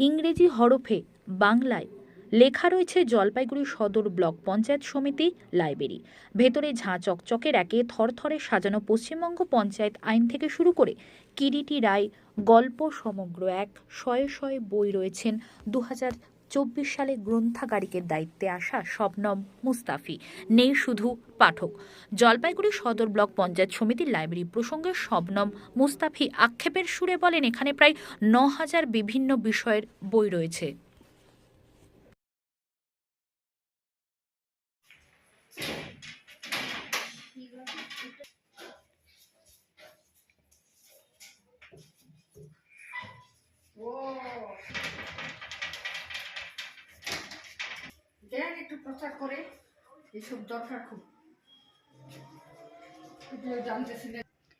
ইংরেজি হরফে বাংলায় লেখা রয়েছে জলপাইগুড়ি সদর ব্লক পঞ্চায়েত সমিতি লাইব্রেরি। ভেতরে ঝাঁ চকচকের একে থরথরে সাজানো পশ্চিমবঙ্গ পঞ্চায়েত আইন থেকে শুরু করে কিরিটি রায় গল্প সমগ্র এক শয়ে শয়ে বই রয়েছেন দু হাজার চব্বিশ সালে গ্রন্থাগারিকের দায়িত্বে আসা শবনম মুস্তাফি, নেই শুধু পাঠক। জলপাইগুড়ি সদর ব্লক পঞ্চায়েত সমিতির লাইব্রেরি প্রসঙ্গে শবনম মুস্তাফি আক্ষেপের সুরে বলেন, এখানে প্রায় ন হাজার বিভিন্ন বিষয়ের বই রয়েছে। প্রচার করে এসব দরকার খুব।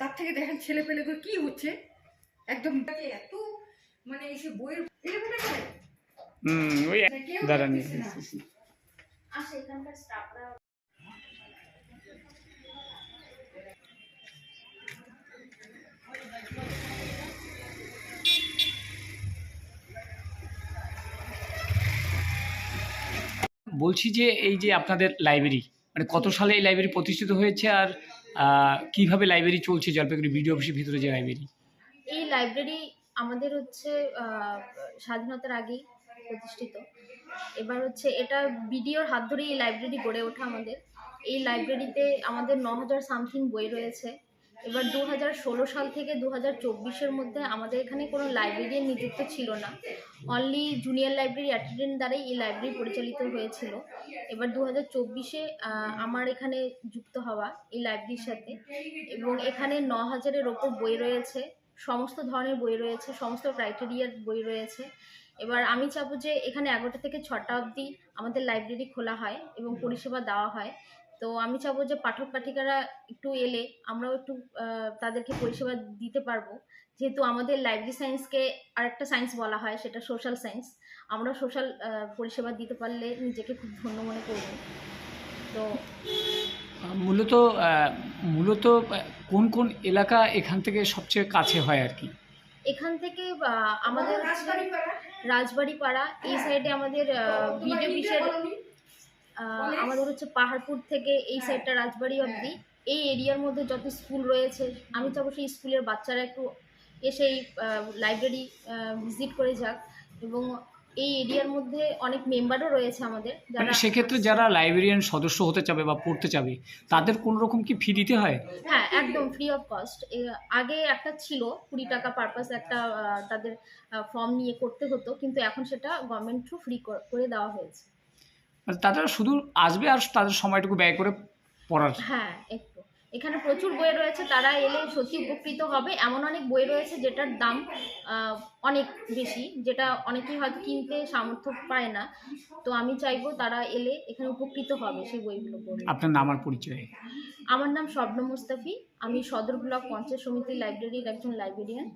তার থেকে দেখেন ছেলে পেলে কি হচ্ছে? একদম এত মানে এসে বইয়ের করে। হুম ওই মানে কেউ দাঁড়ান। না। আসে এখানকার স্টাফরা বলছি যে এই যে আপনাদের লাইব্রেরি মানে কত সালে এই লাইব্রেরি প্রতিষ্ঠিত হয়েছে আর কীভাবে লাইব্রেরি চলছে জলপাইগুড়ি বিডিও অফিসের ভিতরে যে লাইব্রেরি এই লাইব্রেরি আমাদের হচ্ছে স্বাধীনতার আগেই প্রতিষ্ঠিত। এবার হচ্ছে এটা বিডিওর হাত ধরেই এই লাইব্রেরি গড়ে ওঠা আমাদের। এই লাইব্রেরিতে আমাদের ন হাজার সামথিং বই রয়েছে। এবার দু হাজার ষোলো সাল থেকে দু হাজার মধ্যে আমাদের এখানে কোনো লাইব্রেরিয়ান নিযুক্ত ছিল না। অনলি জুনিয়র লাইব্রেরি অ্যাটেন্ডেন্ট দ্বারাই এই লাইব্রেরি পরিচালিত হয়েছিল। এবার দু হাজার আমার এখানে যুক্ত হওয়া এই লাইব্রেরির সাথে এবং এখানে ন হাজারের ওপর বই রয়েছে, সমস্ত ধরনের বই রয়েছে, সমস্ত ক্রাইটেরিয়ার বই রয়েছে। এবার আমি চাবো যে এখানে এগারোটা থেকে ছটা অবধি আমাদের লাইব্রেরি খোলা হয় এবং পরিষেবা দেওয়া হয়। তো আমি চাবো যে পাঠক পাঠিকারা একটু এলে আমরাও একটু তাদেরকে পরিষেবা দিতে পারব। যেহেতু আমাদের লাইব্রেরি সায়েন্সকে আরেকটা সায়েন্স বলা হয় সেটা সোশ্যাল সায়েন্স আমরা সোশ্যাল পরিষেবা দিতে পারলে নিজেকে খুব ধন্য মনে করব। তো মূলত মূলত কোন কোন এলাকা এখান থেকে সবচেয়ে কাছে হয় আর কি? এখান থেকে আমাদের হচ্ছে রাজবাড়ি পাড়া এই সাইডে আমাদের আহ, আমাদের হচ্ছে পাহাড়পুর থেকে এই সাইডটা রাজবাড়ি অবধি। এই এরিয়ার মধ্যে যত স্কুল রয়েছে আমি চাবো সেই স্কুলের বাচ্চারা একটু এসে এই লাইব্রেরি ভিজিট করে যাক। এবং এই এরিয়ার মধ্যে অনেক মেম্বারও রয়েছে আমাদের যারা সেক্ষেত্রে যারা লাইব্রেরিয়ান সদস্য হতে চাবে বা পড়তে চাবে তাদের কোনো রকম কি ফি দিতে হয়? হ্যাঁ একদম ফ্রি অফ কস্ট আগে একটা ছিল কুড়ি টাকা পারপাস একটা তাদের ফর্ম নিয়ে করতে হতো। কিন্তু এখন সেটা গভর্নমেন্ট থ্রু ফ্রি করে দেওয়া হয়েছে। মানে তারা শুধু আসবে আর তাদের সময়টুকু ব্যয় করে পড়ার। হ্যাঁ একটু। এখানে প্রচুর বই রয়েছে তারা এলে সত্যি উপকৃত হবে। এমন অনেক বই রয়েছে যেটার দাম অনেক বেশি যেটা অনেকেই হয়তো কিনতে সামর্থ্য পায় না। তো আমি চাইব তারা এলে এখানে উপকৃত হবে সেই বইগুলো আপনার নাম আর পরিচয়? আমার নাম স্বপ্ন মুস্তাফি। আমি সদর ব্লক পঞ্চায়েত সমিতি লাইব্রেরির একজন লাইব্রেরিয়ান।